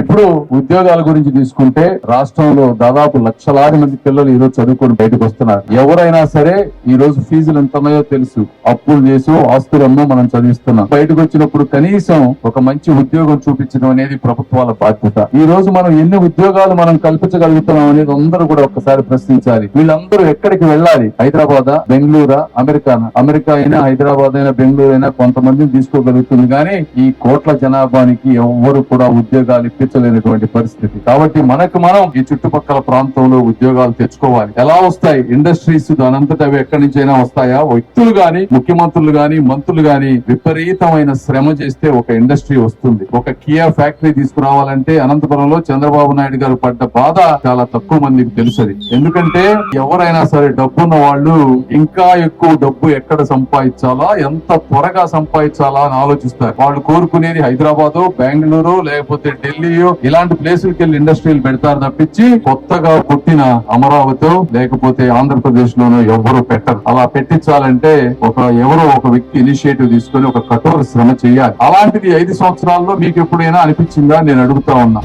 ఇప్పుడు ఉద్యోగాల గురించి తీసుకుంటే రాష్ట్రంలో దాదాపు లక్షలాది మంది పిల్లలు ఈరోజు చదువుకొని బయటకు వస్తున్నారు. ఎవరైనా సరే ఈ రోజు ఫీజులు ఎంత ఉన్నాయో తెలుసు. అప్పులు చేసి ఆస్తులమ్మో మనం చదివిస్తున్నాం. బయటకు వచ్చినప్పుడు కనీసం ఒక మంచి ఉద్యోగం చూపించడం అనేది ప్రభుత్వాల బాధ్యత. ఈ రోజు మనం ఎన్ని ఉద్యోగాలు మనం కల్పించగలుగుతున్నాం అనేది అందరూ కూడా ఒక్కసారి ప్రశ్నించాలి. వీళ్ళందరూ ఎక్కడికి వెళ్ళాలి? హైదరాబాద్? బెంగళూరు? అమెరికా అమెరికా అయినా హైదరాబాద్ అయినా బెంగళూరు అయినా కొంతమందిని తీసుకోగలుగుతుంది. కానీ ఈ కోట్ల జనాభానికి ఎవ్వరు కూడా ఉద్యోగాలు ఇప్పించలేనటువంటి పరిస్థితి. కాబట్టి మనకు మనం ఈ చుట్టుపక్కల ప్రాంతంలో ఉద్యోగాలు తెచ్చుకోవాలి. ఎలా వస్తాయి? ఇండస్ట్రీస్ దానంతట అవి ఎక్కడి నుంచైనా వస్తాయా? వ్యక్తులు గాని ముఖ్యమంత్రులు గాని మంత్రులు గాని విపరీతమైన శ్రమ చేస్తే ఒక ఇండస్ట్రీ వస్తుంది. ఒక కియా ఫ్యాక్టరీ తీసుకురావాలంటే అనంతపురంలో చంద్రబాబు నాయుడు గారు పడ్డ బాధ చాలా తక్కువ మందికి తెలుసది. ఎందుకంటే ఎవరైనా సరే డబ్బున్న వాళ్ళు ఇంకా ఎక్కువ డబ్బు ఎక్కడ సంపాదించాలా? ఎంత త్వరగా సంపాదించాలా అని ఆలోచిస్తారు. వాళ్ళు కోరుకునేది హైదరాబాద్ బెంగళూరు లేకపోతే ఢిల్లీ ఢిల్లీయో ఇలాంటి ప్లేసులకి వెళ్ళి ఇండస్ట్రీలు పెడతారు తప్పించి కొత్తగా పుట్టిన అమరావతి లేకపోతే ఆంధ్రప్రదేశ్ లోనో ఎవరు పెట్టరు. అలా పెట్టించాలంటే ఒక ఎవరో ఒక వ్యక్తి ఇనిషియేటివ్ తీసుకొని ఒక కఠోర శ్రమ చేయాలి. అలాంటిది ఐదు సంవత్సరాల్లో మీకు ఎప్పుడైనా అనిపించిందా? నేను అడుగుతా ఉన్నా.